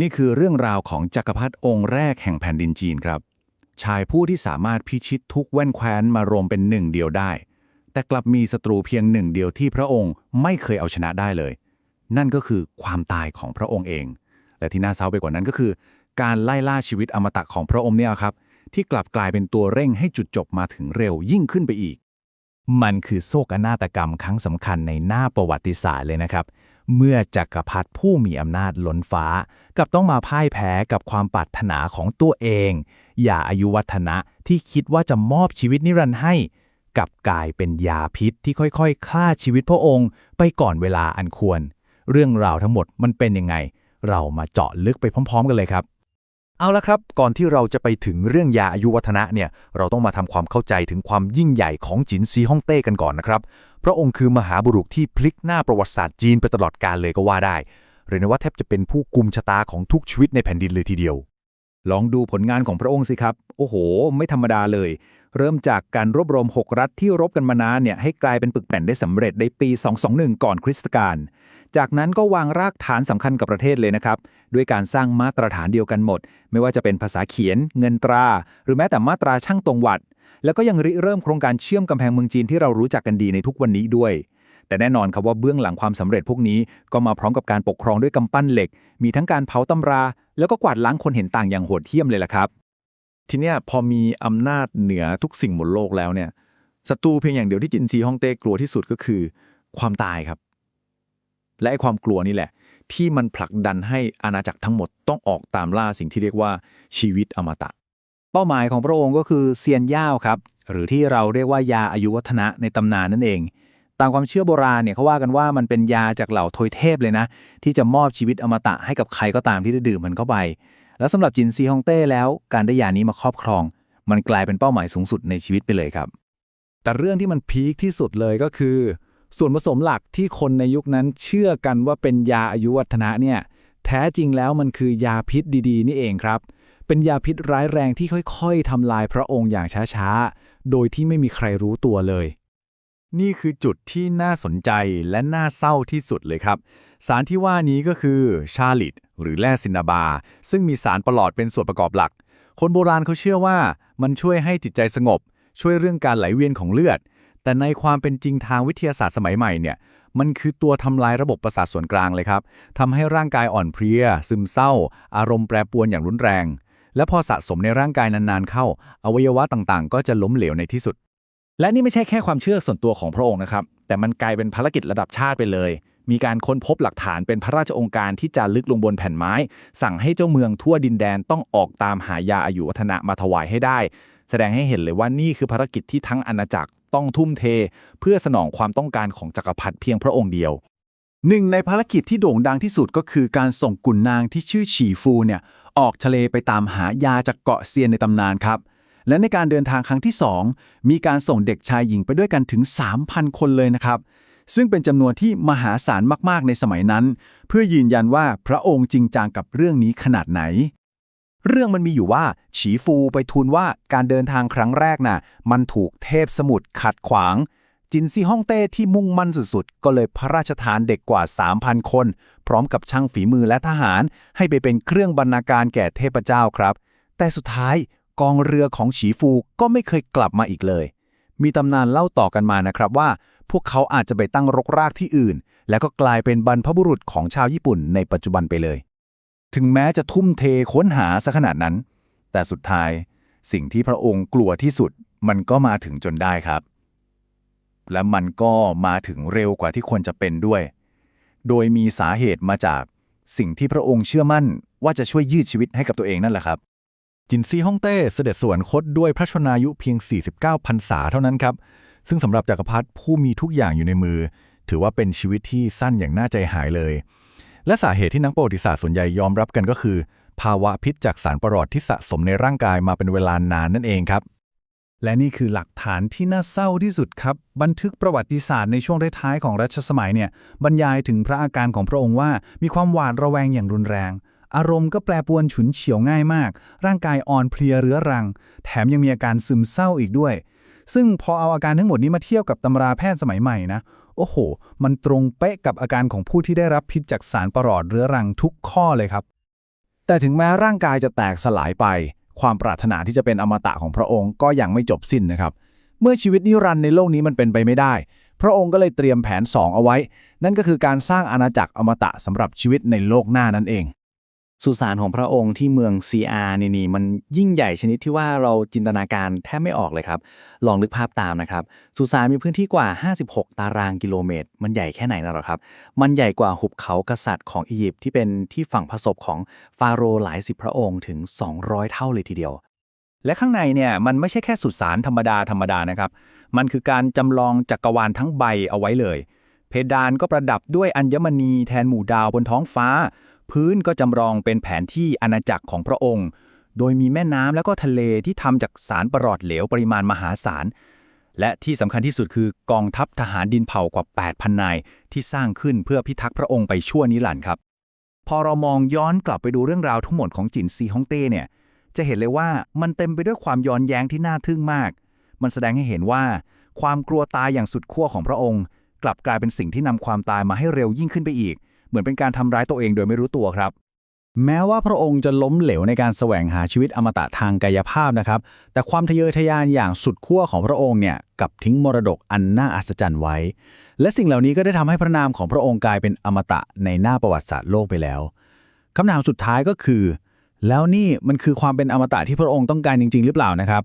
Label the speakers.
Speaker 1: นี่คือเรื่องราวของจักรพรรดิองค์แรกแห่งแผ่นดินจีนครับ ชายผู้ที่สามารถพิชิตทุกแว่นแคว้นมารวมเป็นหนึ่งเดียวได้ แต่กลับมีศัตรูเพียงหนึ่งเดียวที่พระองค์ไม่เคยเอาชนะได้เลย นั่นก็คือความตายของพระองค์เอง และที่น่าเศร้าไปกว่านั้นก็คือ การไล่ล่าชีวิตอมตะของพระองค์เนี่ยครับ ที่กลับกลายเป็นตัวเร่งให้จุดจบมาถึงเร็วยิ่งขึ้นไปอีก
Speaker 2: มันคือโศกนาฏกรรมครั้งสำคัญในหน้าประวัติศาสตร์เลยนะครับ เมื่อจักรพรรดิผู้มีอำนาจล้นฟ้า กับต้องมาพ่ายแพ้กับความปรารถนาของตัวเอง อย่าอายุวัฒนะที่คิดว่าจะมอบชีวิตนิรันดร์ให้ กับกลายเป็นยาพิษที่ค่อยๆฆ่าชีวิตพระองค์ ไปก่อนเวลาอันควร เรื่องราวทั้งหมดมันเป็นยังไง เรามาเจาะลึกไปพร้อม ๆ กันเลยครับ
Speaker 3: เอาละครับ ก่อนที่เราจะไปถึงเรื่องยาอายุวัฒนะเนี่ย เราต้องมาทำความเข้าใจถึงความยิ่งใหญ่ของจินซีฮ่องเต้กันก่อนนะครับ พระองค์คือมหาบุรุษที่พลิกหน้าประวัติศาสตร์จีนไปตลอดกาลเลยก็ว่าได้เรียกว่าแทบจะเป็นผู้กุมชะตาของทุกชีวิตในแผ่นดินเลยทีเดียว
Speaker 1: ลองดูผลงานของพระองค์สิครับ โอ้โห ไม่ธรรมดาเลย เริ่มจากการรวบรวม 6 รัฐที่รบกันมานานเนี่ยให้กลายเป็นปึกแผ่นได้สำเร็จในปี 221 ก่อนคริสตกาล จากนั้นก็วางรากฐานสำคัญกับประเทศเลยนะครับ ด้วยการสร้างมาตรฐานเดียวกันหมด ไม่ว่าจะเป็นภาษาเขียน เงินตรา หรือแม้แต่มาตราช่างตรงวัด แล้วก็ยังริเริ่มโครงการเชื่อมกำแพงเมืองจีนที่เรารู้จักกันดีในทุกวันนี้ด้วย แต่แน่นอนครับว่าเบื้องหลังความสำเร็จพวกนี้ ก็มาพร้อมกับการปกครองด้วยกำปั้นเหล็ก มีทั้งการเผาตำรา แล้วก็กวาดล้างคนเห็นต่างอย่างโหดเหี้ยมเลยล่ะครับ ทีเนี้ยพอมีอำนาจเหนือทุกสิ่งบนโลกแล้วเนี่ยศัตรูเพียงอย่างเดียวที่จินซีฮ่องเต้กลัวที่สุดก็คือ ความตายครับ และความกลัวนี่แหละ ที่มันผลักดันให้อาณาจักรทั้งหมดต้องออกตามล่าสิ่งที่เรียกว่าชีวิตอมตะ เป้าหมายของพระองค์ก็คือเซียนย่าวครับ หรือที่เราเรียกว่ายาอายุวัฒนะในตำนานนั่นเอง ตามความเชื่อโบราณเนี่ยเขาว่ากันว่ามันเป็นยาจากเหล่าทวยเทพเลยนะ ที่จะมอบชีวิตอมตะให้กับใครก็ตามที่ได้ดื่มมันเข้าไป แล้วสำหรับจินซีฮองเต้แล้ว การได้ยานี้มาครอบครอง มันกลายเป็นเป้าหมายสูงสุดในชีวิตไปเลยครับ แต่เรื่องที่มันพีคที่สุดเลยก็คือ ส่วนผสมหลักที่คนในยุคนั้นเชื่อกันว่าเป็นยาอายุวัฒนะเนี่ยแท้จริงแล้วมันคือยาพิษดีๆ นี่เองครับ เป็นยาพิษร้ายแรงที่ค่อยๆทำลายพระองค์อย่างช้าๆ โดยที่ไม่มีใครรู้ตัวเลย นี่คือจุดที่น่าสนใจและน่าเศร้าที่สุดเลยครับ สารที่ว่านี้ก็คือชาลิตหรือแร่ซินนาบา ซึ่งมีสารประหลอดเป็นส่วนประกอบหลัก คนโบราณเขาเชื่อว่ามันช่วยให้จิตใจสงบ ช่วยเรื่องการไหลเวียนของเลือด แต่ในความเป็นจริงทางวิทยาศาสตร์สมัยใหม่เนี่ย มันคือตัวทำลายระบบประสาทส่วนกลางเลยครับทำให้ร่างกายอ่อนเพลีย ซึมเศร้า อารมณ์แปรปรวนอย่างรุนแรง และพอสะสมในร่างกายนานๆเข้า อวัยวะต่างๆ ก็จะล้มเหลวในที่สุด และนี่ไม่ใช่แค่ความเชื่อส่วนตัวของพระองค์นะครับ แต่มันกลายเป็นภารกิจระดับชาติไปเลย มีการค้นพบหลักฐานเป็นพระราชองค์การที่จะลึกลงบนแผ่นไม้ สั่งให้เจ้าเมืองทั่วดินแดนต้องออกตามหายาอายุวัฒนะมาถวายให้ได้ แสดงให้เห็นเลยว่านี่คือภารกิจที่ทั้งอาณาจักรต้องทุ่มเท เพื่อสนองความต้องการของจักรพรรดิเพียงพระองค์เดียวหนึ่งในภารกิจที่โด่งดังที่สุดก็คือการส่งกุนนางที่ชื่อฉีฟูเนี่ยออกทะเลไปตามหายาจากเกาะเซียนในตำนานครับ และในการเดินทางครั้งที่ 2 มีการส่งเด็กชายหญิงไปด้วยกันถึง 3,000 คนเลยนะครับ ซึ่งเป็นจำนวนที่มหาศาลมากๆในสมัยนั้น เพื่อยืนยันว่าพระองค์จริงจังกับเรื่องนี้ขนาดไหน เรื่องมันมีอยู่ว่า ฉีฟูไปทูลว่าการเดินทางครั้งแรกน่ะ มันถูกเทพสมุทรขัดขวาง จินซีฮ่องเต้ที่มุ่งมั่นสุดๆ ก็เลยพระราชทานเด็กกว่า 3,000 คน พร้อมกับช่างฝีมือและทหาร ให้ไปเป็นเครื่องบรรณาการแก่เทพเจ้าครับ แต่สุดท้ายกองเรือของฉีฟูก็ไม่เคยกลับมาอีกเลย มีตำนานเล่าต่อกันมานะครับว่า พวกเขาอาจจะไปตั้งรกรากที่อื่น แล้วก็กลายเป็นบรรพบุรุษของชาวญี่ปุ่นในปัจจุบันไปเลย ถึงแม้จะทุ่มเทค้นหาซะขนาดนั้น แต่สุดท้ายสิ่งที่พระองค์กลัวที่สุดมันก็มาถึงจนได้ครับ และมันก็มาถึงเร็วกว่าที่ควรจะเป็นด้วย โดยมีสาเหตุมาจากสิ่งที่พระองค์เชื่อมั่นว่าจะช่วยยืดชีวิตให้กับตัวเองนั่นแหละครับ จินซีฮ่องเต้เสด็จสวรคตด้วยพระชนายุเพียง 49พรรษาเท่านั้นครับ ซึ่งสำหรับจักรพรรดิผู้มีทุกอย่างอยู่ในมือ ถือว่าเป็นชีวิตที่สั้นอย่างน่าใจหายเลย และสาเหตุที่นักประวัติศาสตร์ส่วนใหญ่ยอมรับกันก็คือ ภาวะพิษจากสารประหลอดที่สะสมในร่างกายมาเป็นเวลานานนั่นเองครับ และนี่คือหลักฐานที่น่าเศร้าที่สุดครับ บันทึกประวัติศาสตร์ในช่วงท้ายๆของรัชสมัยเนี่ยบรรยายถึงพระอาการของพระองค์ว่า มีความหวาดระแวงอย่างรุนแรง อารมณ์ก็แปรปรวนฉุนเฉียวง่ายมาก ร่างกายอ่อนเพลียเรื้อรัง แถมยังมีอาการซึมเศร้าอีกด้วยซึ่งพอเอาอาการทั้งหมดนี้มาเทียบกับตำราแพทย์สมัยใหม่นะ โอ้โห มันตรงเป๊ะกับอาการของผู้ที่ได้รับพิษจากสารประหลอดเรื้อรังทุกข้อเลยครับ
Speaker 2: แต่ถึงแม้ร่างกายจะแตกสลายไป ความปรารถนาที่จะเป็นอมตะของพระองค์ก็ยังไม่จบสิ้นนะครับ เมื่อชีวิตนิรันดร์ในโลกนี้มันเป็นไปไม่ได้ พระองค์ก็เลยเตรียมแผน 2 เอาไว้ นั่นก็คือการสร้างอาณาจักรอมตะสำหรับชีวิตในโลกหน้านั่นเอง
Speaker 4: สุสานของพระองค์ที่เมืองซีอาร์นี่นี่มันยิ่งใหญ่ชนิดที่ว่าเราจินตนาการแทบไม่ออกเลยครับ ลองนึกภาพตามนะครับ สุสานมีพื้นที่กว่า 56 ตารางกิโลเมตร มันใหญ่แค่ไหนนะหรอครับ มันใหญ่กว่าหุบเขากษัตริย์ของอียิปต์ที่เป็นที่ฝังพระศพของฟาโรห์หลายสิบพระองค์ถึง 200 เท่าเลยทีเดียว
Speaker 1: และข้างในเนี่ยมันไม่ใช่แค่สุสานธรรมดาธรรมดานะครับ มันคือการจำลองจักรวาลทั้งใบเอาไว้เลย เพดานก็ประดับด้วยอัญมณีแทนหมู่ดาวบนท้องฟ้า พื้นก็จำลองเป็นแผนที่อาณาจักรของพระองค์ โดยมีแม่น้ำแล้วก็ทะเลที่ทำจากสารประหลอดเหลวปริมาณมหาศาล และที่สำคัญที่สุดคือกองทัพทหารดินเผากว่า 8,000 นายที่สร้างขึ้นเพื่อพิทักษ์พระองค์ไปชั่วนิรันดร์ครับ พอเรามองย้อนกลับไปดูเรื่องราวทั้งหมดของจินซีฮ่องเต้เนี่ย จะเห็นเลยว่ามันเต็มไปด้วยความย้อนแย้งที่น่าทึ่งมาก มันแสดงให้เห็นว่า ความกลัวตายอย่างสุดขั้วของพระองค์ กลับกลายเป็นสิ่งที่นำความตายมาให้เร็วยิ่งขึ้นไปอีก เหมือนเป็นการทำร้ายตัวเองโดยไม่รู้ตัวครับ
Speaker 2: แม้ว่าพระองค์จะล้มเหลวในการแสวงหาชีวิตอมตะทางกายภาพนะครับ แต่ความทะเยอทะยานอย่างสุดขั้วของพระองค์เนี่ยกับทิ้งมรดกอันน่าอัศจรรย์ไว้ และสิ่งเหล่านี้ก็ได้ทำให้พระนามของพระองค์กลายเป็นอมตะในหน้าประวัติศาสตร์โลกไปแล้วคำถามสุดท้ายก็คือ แล้วนี่มันคือความเป็นอมตะที่พระองค์ต้องการจริง ๆ หรือเปล่านะครับ